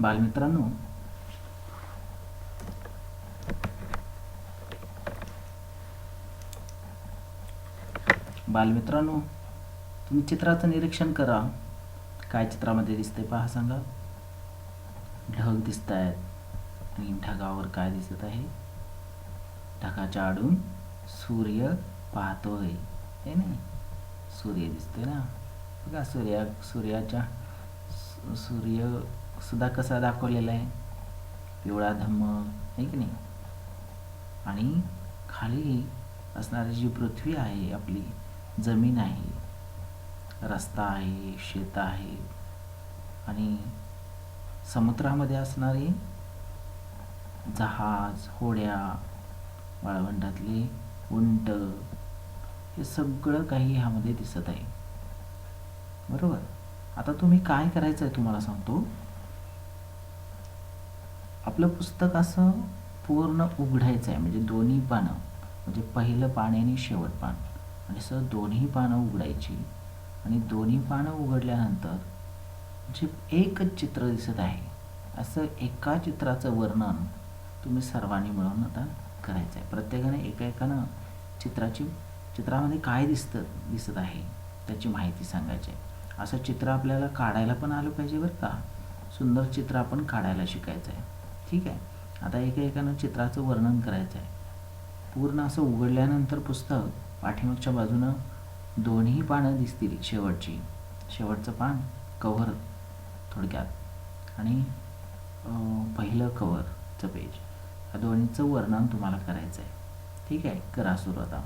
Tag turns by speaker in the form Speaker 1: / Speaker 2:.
Speaker 1: बालमित्रांनो बालमित्रांनो तुम्ही चित्राचं निरीक्षण करा. काय चित्रामध्ये दिसतंय पहा सांगा. ढग दिसत आहेत आणि ढगावर काय दिसत आहे? ढगाच्या आडून सूर्य पाहतोय. हे नाही सूर्य दिसतोय ना? बघा सूर्या सूर्याच्या सूर्य सुद्धा कसा दाखवलेला आहे? पिवळा धम्म आहे की नाही? आणि खाली असणारी जी पृथ्वी आहे आपली जमीन आहे रस्ता आहे शेत आहे आणि समुद्रामध्ये असणारी जहाज होड्या वाळवंटातले उंट हे सगळं काही ह्यामध्ये दिसत आहे. बरोबर? आता तुम्ही काय करायचं आहे तुम्हाला सांगतो? आपलं पुस्तक असं पूर्ण उघडायचं आहे. म्हणजे दोन्ही पानं म्हणजे पहिलं पान आणि शेवट पान. आणि असं दोन्ही पानं उघडायची. आणि दोन्ही पानं उघडल्यानंतर जे एकच चित्र दिसत आहे असं एका चित्राचं वर्णन तुम्ही सर्वांनी मिळून आता करायचं आहे प्रत्येकाने एका एकानं चित्राची चित्रामध्ये काय दिसतं दिसत आहे त्याची माहिती सांगायची आहे. असं चित्र आपल्याला काढायला पण आलं पाहिजे बरं का. सुंदर चित्र आपण काढायला शिकायचं आहे ठीक आहे. आता एका एकानं चित्राचं वर्णन करायचं आहे पूर्ण असं उघडल्यानंतर पुस्तक पाठीमागच्या बाजूनं दोन्ही पानं दिसतील शेवटची. शेवटचं पान कव्हर थोडक्यात. आणि पहिलं कव्हरचं पेज. या दोन्हीचं वर्णन तुम्हाला करायचं आहे ठीक आहे? करा सुरू आता.